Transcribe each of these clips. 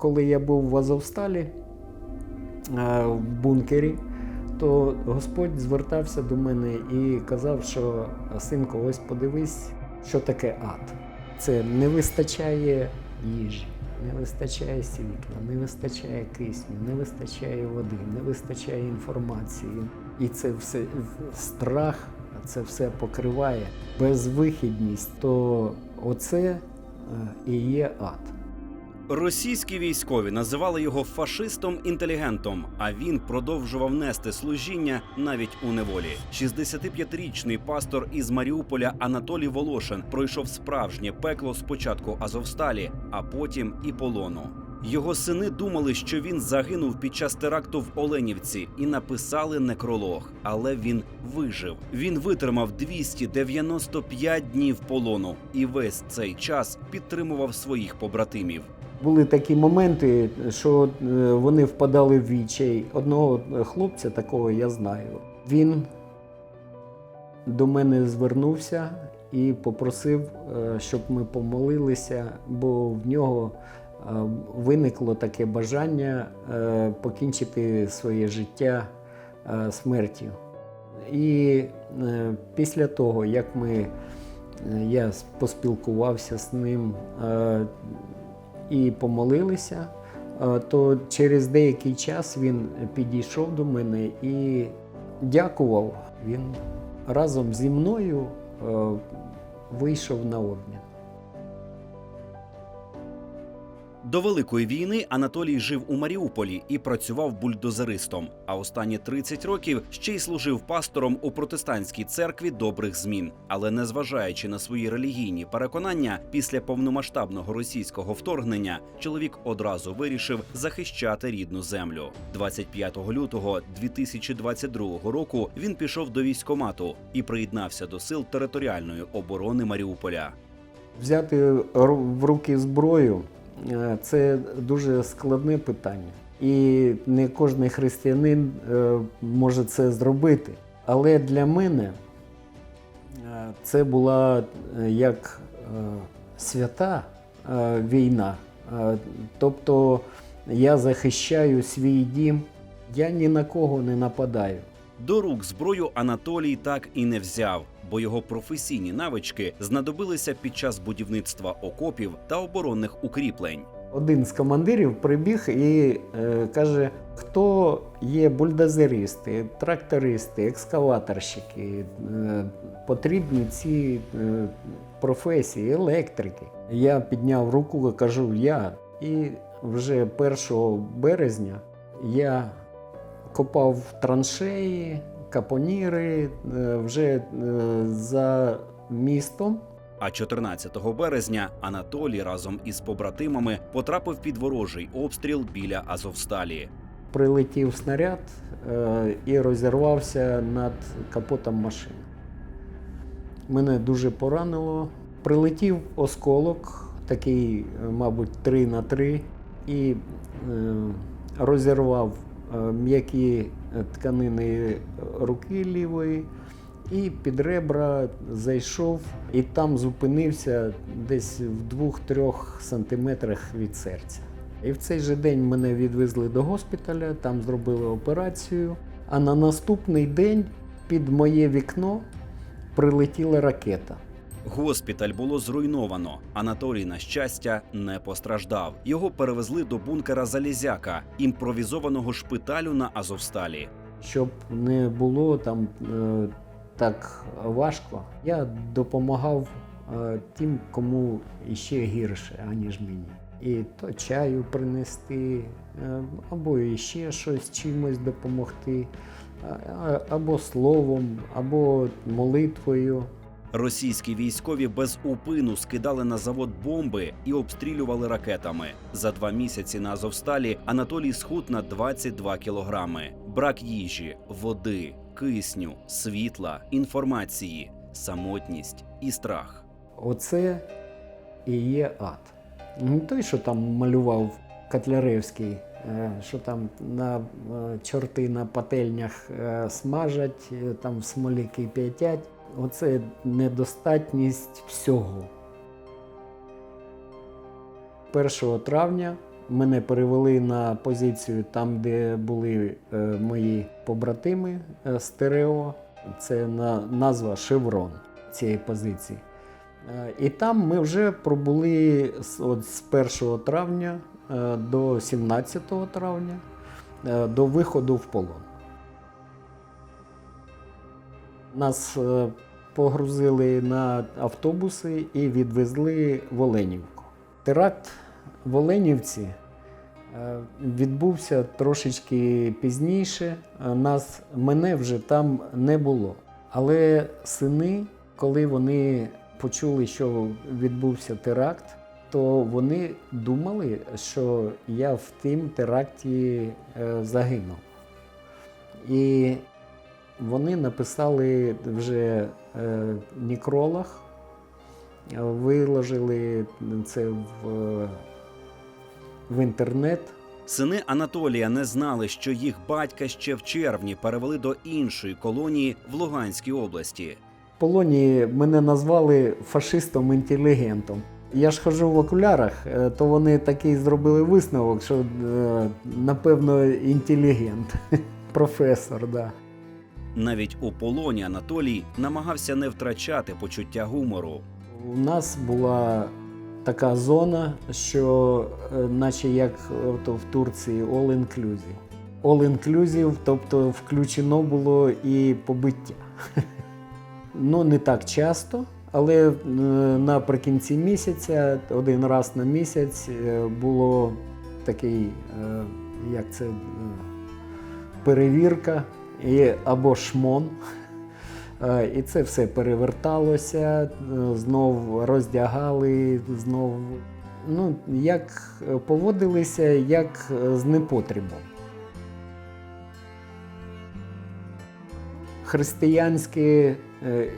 Коли я був в Азовсталі е, в бункері, то Господь звертався до мене і казав, що синку, ось подивись, що таке ад. Це не вистачає їжі, не вистачає світла, не вистачає кисню, не вистачає води, не вистачає інформації. І це все страх, це все покриває безвихідність. То оце е, і є ад. Російські військові називали його фашистом-інтелігентом, а він продовжував нести служіння навіть у неволі. 65-річний пастор із Маріуполя Анатолій Волошин пройшов справжнє пекло спочатку Азовсталі, а потім і полону. Його сини думали, що він загинув під час теракту в Оленівці і написали некролог, але він вижив. Він витримав 295 днів полону і весь цей час підтримував своїх побратимів. Були такі моменти, що е, вони впадали в відчай. Одного хлопця такого я знаю. Він до мене звернувся і попросив, е, щоб ми помолилися, бо в нього е, виникло таке бажання покінчити своє життя смертю. І після того, як ми, я поспілкувався з ним, і помолилися, е, то через деякий час він підійшов до мене і дякував. Він разом зі мною е, вийшов на обмін. До великої війни Анатолій жив у Маріуполі і працював бульдозеристом. А останні 30 років ще й служив пастором у протестантській церкві добрих змін. Але незважаючи на свої релігійні переконання, після повномасштабного російського вторгнення чоловік одразу вирішив захищати рідну землю. 25 лютого 2022 року він пішов до військомату і приєднався до сил територіальної оборони Маріуполя. Взяти в руки зброю це дуже складне питання. І не кожен християнин е, може це зробити. Але для мене е, це була е, як е, свята е, війна. Е, Тобто я захищаю свій дім, я ні на кого не нападаю. До рук зброю Анатолій так і не взяв, бо його професійні навички знадобилися під час будівництва окопів та оборонних укріплень. Один з командирів прибіг і е, каже: хто є бульдозеристи, трактористи, екскаваторщики, е, потрібні ці е, професії, електрики. Я підняв руку кажу я. І вже 1 березня я копав траншеї, капоніри е, вже е, за містом. А 14 березня Анатолій разом із побратимами потрапив під ворожий обстріл біля Азовсталі. прилетів снаряд е, і розірвався над капотом машини. Мене дуже поранило. Прилетів осколок, такий, мабуть, 3 на 3, і розірвав м'які е, тканини руки лівої. І під ребра зайшов і там зупинився десь в 2-3 сантиметрах від серця. І в цей же день мене відвезли до госпіталя, там зробили операцію. А на наступний день під моє вікно прилетіла ракета. Госпіталь було зруйновано. Анатолій, на щастя, не постраждав. Його перевезли до бункера Залізяка, імпровізованого шпиталю на Азовсталі. Щоб не було там е, так важко, я допомагав е, тим, кому іще гірше, аніж мені. І то чаю принести, е, або іще щось чимось допомогти, а- а- або словом, або молитвою. Російські військові без упину скидали на завод бомби і обстрілювали ракетами. За два місяці на Азовсталі Анатолій схуд на 22 кілограми. Брак їжі, води, кисню, світла, інформації, самотність і страх. Оце і є ад. Не той, що там малював Котляревський, е, що там на е, чорти на пательнях е, смажать, там в смолі кип'ятять. Оце недостатність всього. 1 травня мене перевели на позицію там, де були е, мої побратими е, стерео. Це на, назва Шеврон цієї позиції. Е, І там ми вже пробули от, з 1 травня до 17 травня до виходу в полон. Нас е, погрузили на автобуси і відвезли в Оленівку. Теракт в Оленівці е, відбувся трошечки пізніше. Е, Нас, мене вже там не було. Але сини, коли вони почули, що відбувся теракт, то вони думали, що я в тим теракті загинув. І вони написали вже е, некролог, е, виложили це в, в інтернет. Сини Анатолія не знали, що їх батька ще в червні перевели до іншої колонії в Луганській області. В полоні мене назвали фашистом-інтелігентом. Я ж хожу в окулярах, е, то вони такий зробили висновок, що е, напевно інтелігент, професор. Да. Навіть у полоні Анатолій намагався не втрачати почуття гумору. У нас була така зона, що е, наче як ото в Турції all inclusive. All inclusive, тобто включено було і побиття. Ну, не так часто, але е, наприкінці місяця, один раз на місяць, е, було такий, як це, перевірка і, або шмон. Е, І це все переверталося, е, знов роздягали, знов. Ну, як поводилися, як е, з непотребом. Християнське е,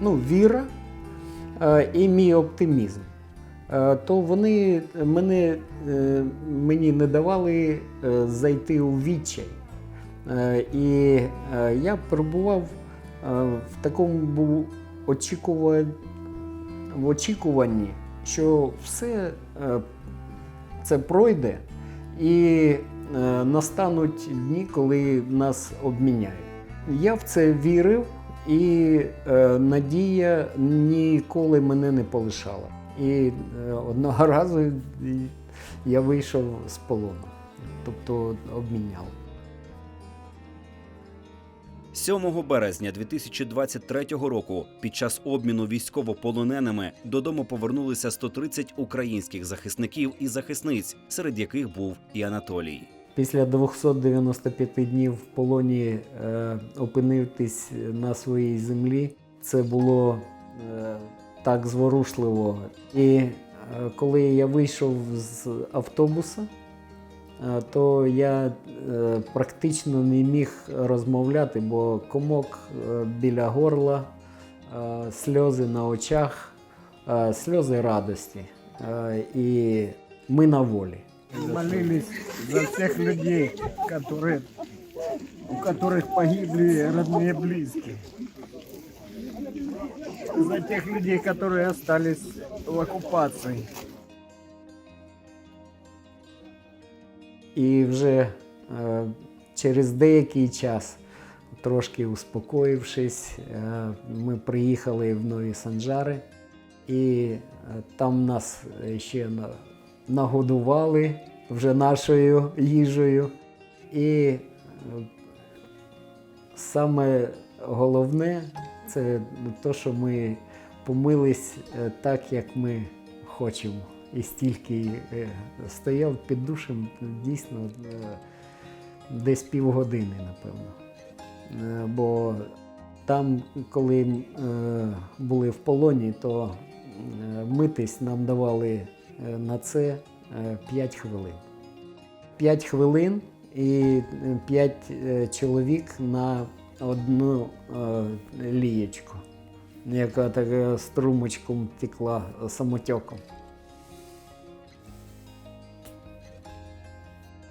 ну, віра і мій оптимізм. То вони мене, мені не давали зайти у відчай. Е, І е, я перебував е, в такому був в очікуванні, що все це пройде і настануть дні, коли нас обміняють. Я в це вірив, і надія ніколи мене не полишала. І одного разу я вийшов з полону, тобто обміняли. 7 березня 2023 року під час обміну військовополоненими додому повернулися 130 українських захисників і захисниць, серед яких був і Анатолій. Після 295 днів в полоні е, опинитись на своїй землі, це було е, так зворушливо. І е, коли я вийшов з автобуса, то я е, практично не міг розмовляти, бо комок е, біля горла, е, сльози на очах, е, сльози радості. Е, і ми на волі. молились за всех людей, которые, у которых погибли родные и близкие. За тех людей, которые остались в оккупации. І вже е, через деякий час, трошки успокоївшись, е, ми приїхали в Нові Санжари, і е, там нас ще на- нагодували вже нашою їжею. І е, саме головне це те, що ми помились е, так, як ми хочемо. І стільки е, стояв під душем дійсно е, десь півгодини, напевно. Е, Бо там, коли були в полоні, то митись нам давали на це 5 хвилин. 5 хвилин і 5 чоловік на одну лієчку, яка така струмочком текла самотеком.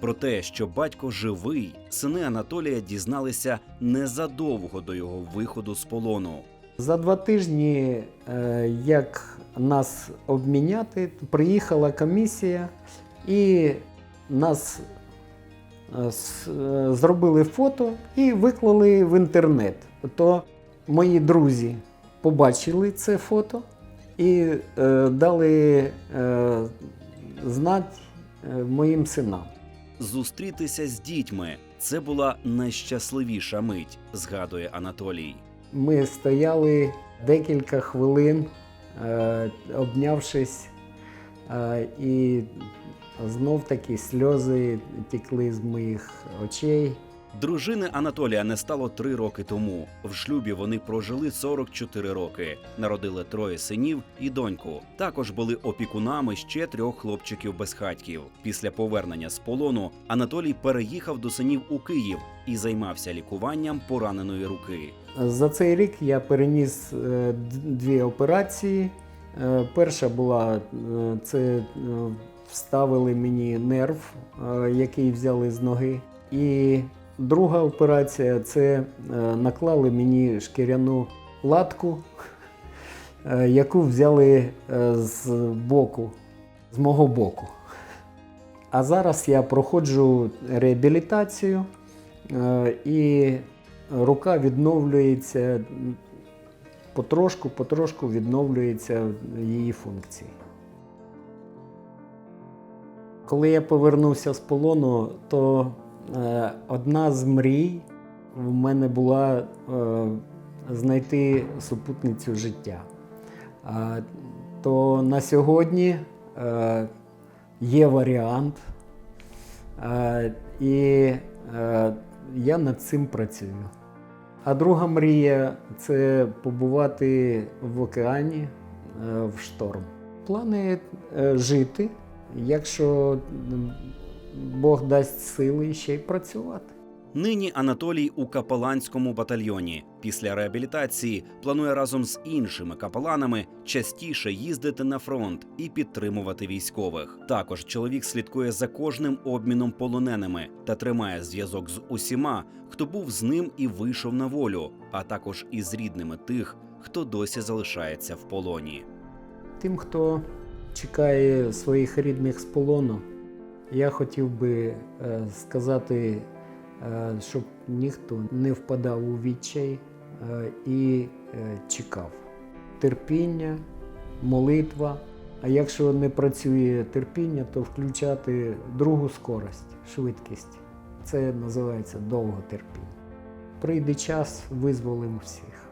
Про те, що батько живий, сини Анатолія дізналися незадовго до його виходу з полону. За два тижні, е, як нас обміняти, приїхала комісія І нас е, е, зробили фото і виклали в інтернет. То мої друзі побачили це фото і дали знати моїм синам. Зустрітися з дітьми це була найщасливіша мить, згадує Анатолій. Ми стояли декілька хвилин, е, обнявшись, е, і знов таки сльози тікли з моїх очей. Дружини Анатолія не стало три роки тому. В шлюбі вони прожили 44 роки, народили троє синів і доньку. Також були опікунами ще трьох хлопчиків безхатьків. Після повернення з полону Анатолій переїхав до синів у Київ і займався лікуванням пораненої руки. За цей рік я переніс е, дві операції. Е, Перша була е, це вставили мені нерв, який взяли з ноги. І друга операція це е, наклали мені шкіряну латку, е, яку взяли е, з боку, з мого боку. А зараз я проходжу реабілітацію і рука відновлюється потрошку, потрошку відновлюється її функції. Коли я повернувся з полону, то одна з мрій в мене була е, знайти супутницю життя. А, то на сьогодні е, є варіант, е, і е, я над цим працюю. А друга мрія це побувати в океані е, в шторм. Плани е, жити, якщо Бог дасть сили ще й працювати. Нині Анатолій у капеланському батальйоні. Після реабілітації планує разом з іншими капеланами частіше їздити на фронт і підтримувати військових. Також чоловік слідкує за кожним обміном полоненими та тримає зв'язок з усіма, хто був з ним і вийшов на волю, а також із рідними тих, хто досі залишається в полоні. Тим, хто чекає своїх рідних з полону, я хотів би е, сказати, е, щоб ніхто не впадав у відчай е, і чекав. Терпіння, молитва. А якщо не працює терпіння, то включати другу скорость, швидкість. Це називається довготерпіння. Прийде час, визволимо всіх.